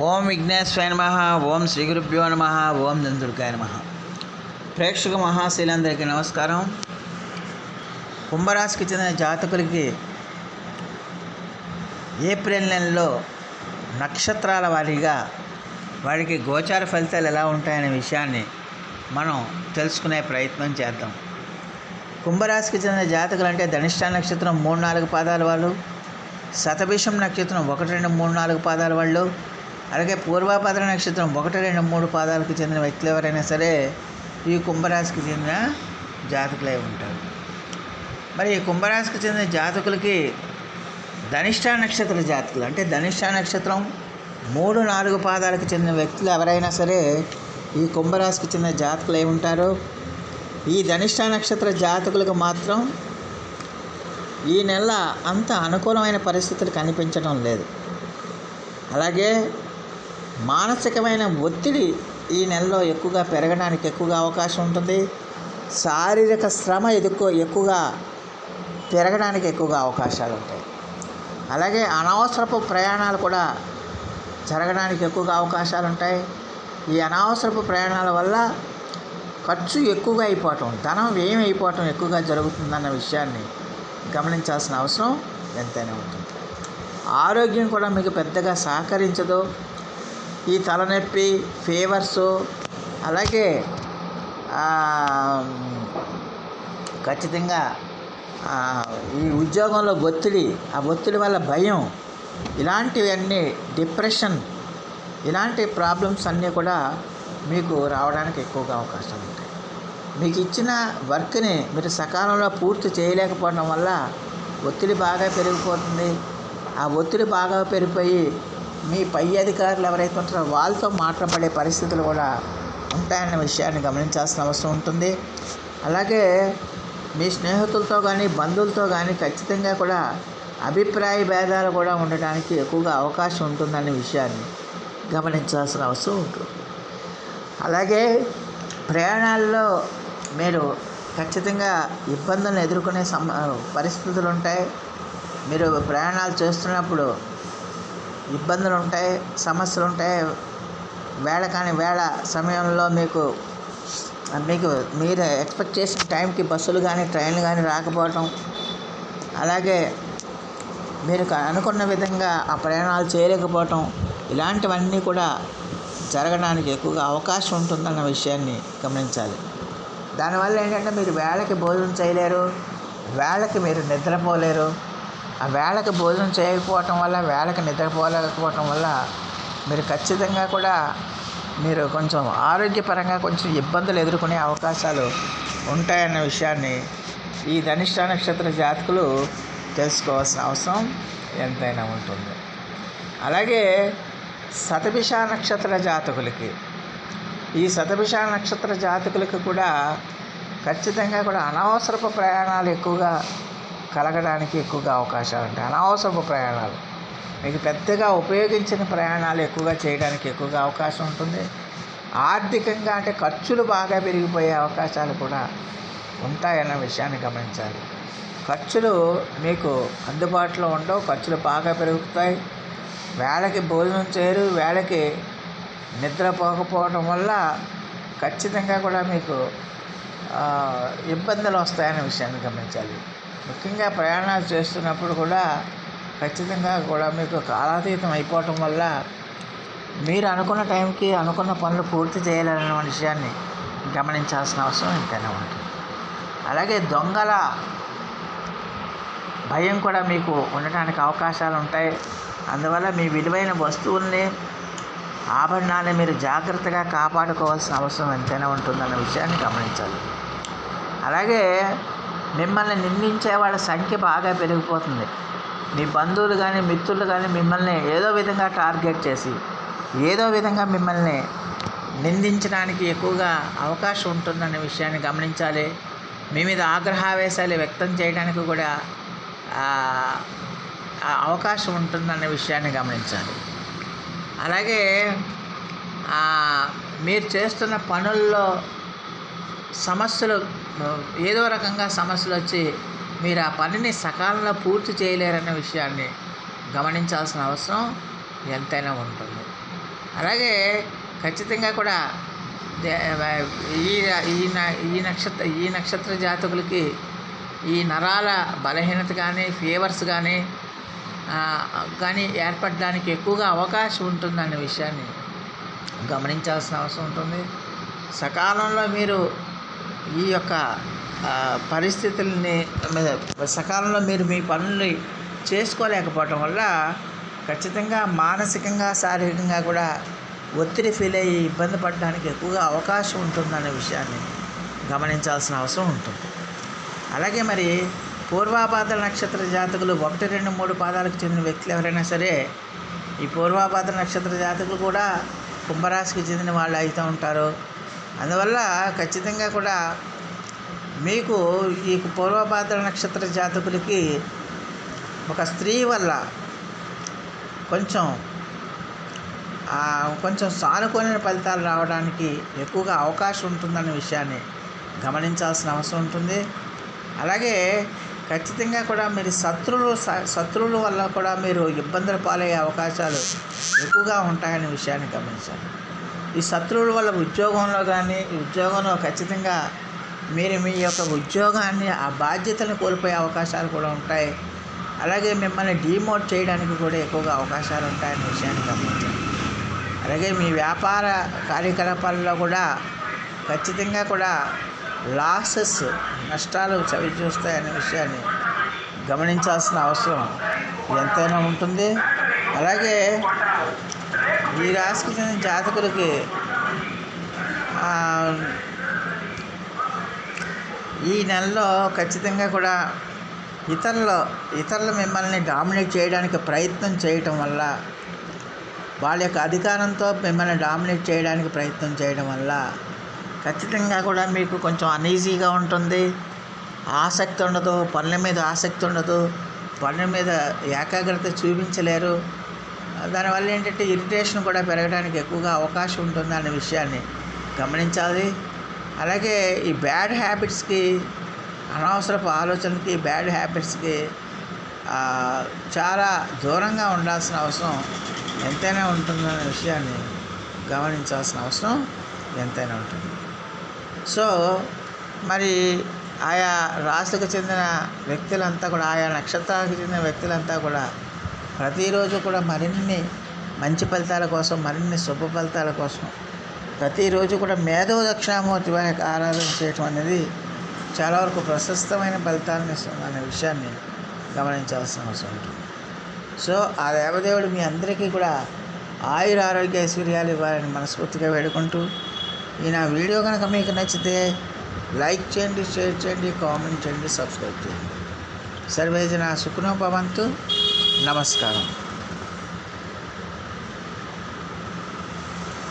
ఓం విఘ్నేశ్వరాయ నమ ఓం శ్రీ గురుభ్యో నమ ఓం దందుర్గాయ నమ. ప్రేక్షక మహాశీలందరికీ నమస్కారం. కుంభరాశికి చెందిన జాతకులకి ఏప్రిల్ నెలలో నక్షత్రాల వారీగా వారికి గోచార ఫలితాలు ఎలా ఉంటాయనే విషయాన్ని మనం తెలుసుకునే ప్రయత్నం చేద్దాం. కుంభరాశికి చెందిన జాతకులు అంటే ధనిష్ట నక్షత్రం మూడు నాలుగు పాదాల వాళ్ళు శతభిషం నక్షత్రం ఒకటి రెండు మూడు నాలుగు పాదాల వాళ్ళు అలాగే పూర్వాభద్ర నక్షత్రం ఒకటి రెండు మూడు పాదాలకు చెందిన వ్యక్తులు ఎవరైనా సరే ఈ కుంభరాశికి చెందిన జాతకులై ఉంటారు. మరి ఈ కుంభరాశికి చెందిన జాతకులకి ధనిష్ట నక్షత్ర జాతకులు అంటే ధనిష్ట నక్షత్రం మూడు నాలుగు పాదాలకు చెందిన వ్యక్తులు ఎవరైనా సరే ఈ కుంభరాశికి చెందిన జాతకులు అయి ఉంటారు. ఈ ధనిష్ట నక్షత్ర జాతకులకు మాత్రం ఈ నెల అంత అనుకూలమైన పరిస్థితులు కనిపించడం లేదు. అలాగే మానసికమైన ఒత్తిడి ఈ నెలలో ఎక్కువగా పెరగడానికి ఎక్కువగా అవకాశం ఉంటుంది. శారీరక శ్రమ ఎదుకో ఎక్కువగా పెరగడానికి ఎక్కువగా అవకాశాలు ఉంటాయి. అలాగే అనవసరపు ప్రయాణాలు కూడా జరగడానికి ఎక్కువగా అవకాశాలు ఉంటాయి. ఈ అనవసరపు ప్రయాణాల వల్ల ఖర్చు ఎక్కువగా అయిపోవటం ధనం వ్యయం అయిపోవటం ఎక్కువగా జరుగుతుందన్న విషయాన్ని గమనించాల్సిన అవసరం ఎంతైనా ఉంటుంది. ఆరోగ్యం కూడా మీకు పెద్దగా సహకరించదు. ఈ తలనొప్పి ఫీవర్సు అలాగే ఖచ్చితంగా ఈ ఉద్యోగంలో ఒత్తిడి ఆ ఒత్తిడి వల్ల భయం ఇలాంటివన్నీ డిప్రెషన్ ఇలాంటి ప్రాబ్లమ్స్ అన్నీ కూడా మీకు రావడానికి ఎక్కువగా అవకాశం ఉంటాయి. మీకు ఇచ్చిన వర్క్ని మీరు సకాలంలో పూర్తి చేయలేకపోవడం వల్ల ఒత్తిడి బాగా పెరిగిపోతుంది. ఆ ఒత్తిడి బాగా పెరిగిపోయి మీ పై అధికారులు ఎవరైతే ఉంటారో వాళ్ళతో మాట్లాడే పరిస్థితులు కూడా ఉంటాయన్న విషయాన్ని గమనించాల్సిన అవసరం ఉంటుంది. అలాగే మీ స్నేహితులతో కానీ బంధువులతో కానీ ఖచ్చితంగా కూడా అభిప్రాయ భేదాలు కూడా ఉండడానికి ఎక్కువగా అవకాశం ఉంటుందనే విషయాన్ని గమనించాల్సిన అవసరం ఉంటుంది. అలాగే ప్రయాణాల్లో మీరు ఖచ్చితంగా ఇబ్బందులను ఎదుర్కొనే సమ పరిస్థితులు ఉంటాయి. మీరు ప్రయాణాలు చేస్తున్నప్పుడు ఇబ్బందులు ఉంటాయి సమస్యలు ఉంటాయి వేళ కాని వేళ సమయంలో మీకు మీకు మీరు ఎక్స్పెక్ట్ చేసిన టైంకి బస్సులు కానీ ట్రైన్లు కానీ రాకపోవటం. అలాగే మీరు అనుకున్న విధంగా ఆ ప్రయాణాలు చేయలేకపోవటం. ఇలాంటివన్నీ కూడా జరగడానికి ఎక్కువగా అవకాశం ఉంటుందన్న విషయాన్ని గమనించాలి. దానివల్ల ఏంటంటే మీరు వేళకి భోజనం చేయలేరు. వేళకి మీరు నిద్రపోలేరు. ఆ వేళకి భోజనం చేయకపోవటం వల్ల వేళకి నిద్రపోలేకపోవటం వల్ల మీరు ఖచ్చితంగా కూడా మీరు కొంచెం ఆరోగ్యపరంగా కొంచెం ఇబ్బందులు ఎదుర్కొనే అవకాశాలు ఉంటాయన్న విషయాన్ని ఈ ధనిష్ట నక్షత్ర జాతకులు తెలుసుకోవాల్సిన అవసరం ఎంతైనా ఉంటుంది. అలాగే శతభిష నక్షత్ర జాతకులకి ఈ శతభిష నక్షత్ర జాతకులకు కూడా ఖచ్చితంగా కూడా అనవసరపు ప్రయాణాలు ఎక్కువగా కలగడానికి ఎక్కువగా అవకాశాలు ఉంటాయి. అనవసరపు ప్రయాణాలు. మీకు పెద్దగా ఉపయోగించిన ప్రయాణాలు ఎక్కువగా చేయడానికి ఎక్కువగా అవకాశం ఉంటుంది. ఆర్థికంగా అంటే ఖర్చులు బాగా పెరిగిపోయే అవకాశాలు కూడా ఉంటాయన్న విషయాన్ని గమనించాలి. ఖర్చులు మీకు అందుబాటులో ఉండవు. ఖర్చులు బాగా పెరుగుతాయి. వేళకి భోజనం చేయరు. వేళకి నిద్రపోకపోవడం వల్ల ఖచ్చితంగా కూడా మీకు ఇబ్బందులు వస్తాయనే విషయాన్ని గమనించాలి. ముఖ్యంగా ప్రయాణాలు చేస్తున్నప్పుడు కూడా ఖచ్చితంగా కూడా మీకు కాలాతీతం అయిపోవటం వల్ల మీరు అనుకున్న టైంకి అనుకున్న పనులు పూర్తి చేయాలనే విషయాన్ని గమనించాల్సిన అవసరం ఎంతైనా ఉంటుంది. అలాగే దొంగల భయం కూడా మీకు ఉండటానికి అవకాశాలు ఉంటాయి. అందువల్ల మీ విలువైన వస్తువుల్ని ఆభరణాన్ని మీరు జాగ్రత్తగా కాపాడుకోవాల్సిన అవసరం ఎంతైనా ఉంటుందన్న విషయాన్ని గమనించాలి. అలాగే మిమ్మల్ని నిందించే వాళ్ళ సంఖ్య బాగా పెరిగిపోతుంది. మీ బంధువులు కానీ మిత్రులు కానీ మిమ్మల్ని ఏదో విధంగా టార్గెట్ చేసి ఏదో విధంగా మిమ్మల్ని నిందించడానికి ఎక్కువగా అవకాశం ఉంటుందనే విషయాన్ని గమనించాలి. మీ మీద ఆగ్రహావేశాలు వ్యక్తం చేయడానికి కూడా అవకాశం ఉంటుందనే విషయాన్ని గమనించాలి. అలాగే మీరు చేస్తున్న పనుల్లో సమస్యలు ఏదో రకంగా సమస్యలు వచ్చి మీరు ఆ పనిని సకాలంలో పూర్తి చేయలేరన్న విషయాన్ని గమనించాల్సిన అవసరం ఎంతైనా ఉంటుంది. అలాగే ఖచ్చితంగా కూడా ఈ ఈ న- ఈ నక్షత్ర ఈ నక్షత్ర జాతకులకి ఈ నరాల బలహీనత కానీ ఫీవర్స్ కానీ కానీ ఏర్పడడానికి ఎక్కువగా అవకాశం ఉంటుందనే విషయాన్ని గమనించాల్సిన అవసరం ఉంటుంది. సకాలంలో మీరు ఈ యొక్క పరిస్థితుల్ని మీద సకాలంలో మీరు మీ పనుల్ని చేసుకోలేకపోవటం వల్ల ఖచ్చితంగా మానసికంగా శారీరకంగా కూడా ఒత్తిడి ఫీల్ అయ్యి ఇబ్బంది పడడానికి ఎక్కువగా అవకాశం ఉంటుందనే విషయాన్ని గమనించాల్సిన అవసరం ఉంటుంది. అలాగే మరి పూర్వాపాద నక్షత్ర జాతకులు ఒకటి రెండు మూడు పాదాలకు చెందిన వ్యక్తులు ఎవరైనా సరే ఈ పూర్వాపాద నక్షత్ర జాతకులు కూడా కుంభరాశికి చెందిన వాళ్ళు అవుతూ ఉంటారు. అందువల్ల ఖచ్చితంగా కూడా మీకు ఈ పూర్వభాద్ర నక్షత్ర జాతకులకి ఒక స్త్రీ వల్ల కొంచెం కొంచెం సానుకూల ఫలితాలు రావడానికి ఎక్కువగా అవకాశం ఉంటుందన్న విషయాన్ని గమనించాల్సిన అవసరం ఉంటుంది. అలాగే ఖచ్చితంగా కూడా మీరు శత్రువులు స- శత్రువుల వల్ల కూడా మీరు ఇబ్బందులు పాలయ్యే అవకాశాలు ఎక్కువగా ఉంటాయనే విషయాన్ని గమనించాలి. ఈ శత్రువుల వల్ల ఉద్యోగంలో కానీ ఈ ఉద్యోగంలో ఖచ్చితంగా మీరు మీ యొక్క ఉద్యోగాన్ని ఆ బాధ్యతలను కోల్పోయే అవకాశాలు కూడా ఉంటాయి. అలాగే మిమ్మల్ని డీమోట్ చేయడానికి కూడా ఎక్కువగా అవకాశాలు ఉంటాయనే విషయాన్ని గమనించండి. అలాగే మీ వ్యాపార కార్యకలాపాలలో కూడా ఖచ్చితంగా కూడా లాసెస్ నష్టాలు చవి చూస్తాయనే విషయాన్ని గమనించాల్సిన అవసరం ఎంతైనా ఉంటుంది. అలాగే ఈ రాశికి చెందిన జాతకులకి ఈ నెలలో ఖచ్చితంగా కూడా ఇతరులు ఇతరులు మిమ్మల్ని డామినేట్ చేయడానికి ప్రయత్నం చేయటం వల్ల వాళ్ళ యొక్క అధికారంతో మిమ్మల్ని డామినేట్ చేయడానికి ప్రయత్నం చేయడం వల్ల ఖచ్చితంగా కూడా మీకు కొంచెం అనీజీగా ఉంటుంది. ఆసక్తి ఉండదు పనుల మీద ఆసక్తి ఉండదు పనుల మీద ఏకాగ్రత చూపించలేరు. దానివల్ల ఏంటంటే ఇరిటేషన్ కూడా పెరగడానికి ఎక్కువగా అవకాశం ఉంటుంది అనే విషయాన్ని గమనించాలి. అలాగే ఈ బ్యాడ్ హ్యాబిట్స్కి అనవసరపు ఆలోచనకి బ్యాడ్ హ్యాబిట్స్కి చాలా దూరంగా ఉండాల్సిన అవసరం ఎంతైనా ఉంటుందనే విషయాన్ని గమనించాల్సిన అవసరం ఎంతైనా ఉంటుంది. సో మరి ఆయా రాశికి చెందిన వ్యక్తులంతా కూడా ఆయా నక్షత్రాలకు చెందిన వ్యక్తులంతా కూడా ప్రతిరోజు కూడా మరిన్ని మంచి ఫలితాల కోసం మరిన్ని శుభ ఫలితాల కోసం ప్రతిరోజు కూడా మేధో దక్షిణామూర్తి వారికి ఆరాధన చేయటం అనేది చాలా వరకు ప్రశస్తమైన ఫలితాలను ఇస్తుంది అనే విషయాన్ని గమనించాల్సిన అవసరం ఉంటుంది. సో ఆ దేవదేవుడు మీ అందరికీ కూడా ఆయుర ఆరోగ్య ఐశ్వర్యాలు ఇవ్వాలని మనస్ఫూర్తిగా వేడుకుంటూ ఈ నా వీడియో కనుక మీకు నచ్చితే లైక్ చేయండి షేర్ చేయండి కామెంట్ చేయండి సబ్స్క్రైబ్ చేయండి. సర్వేజన సుఖనోపవంతు నమస్కారం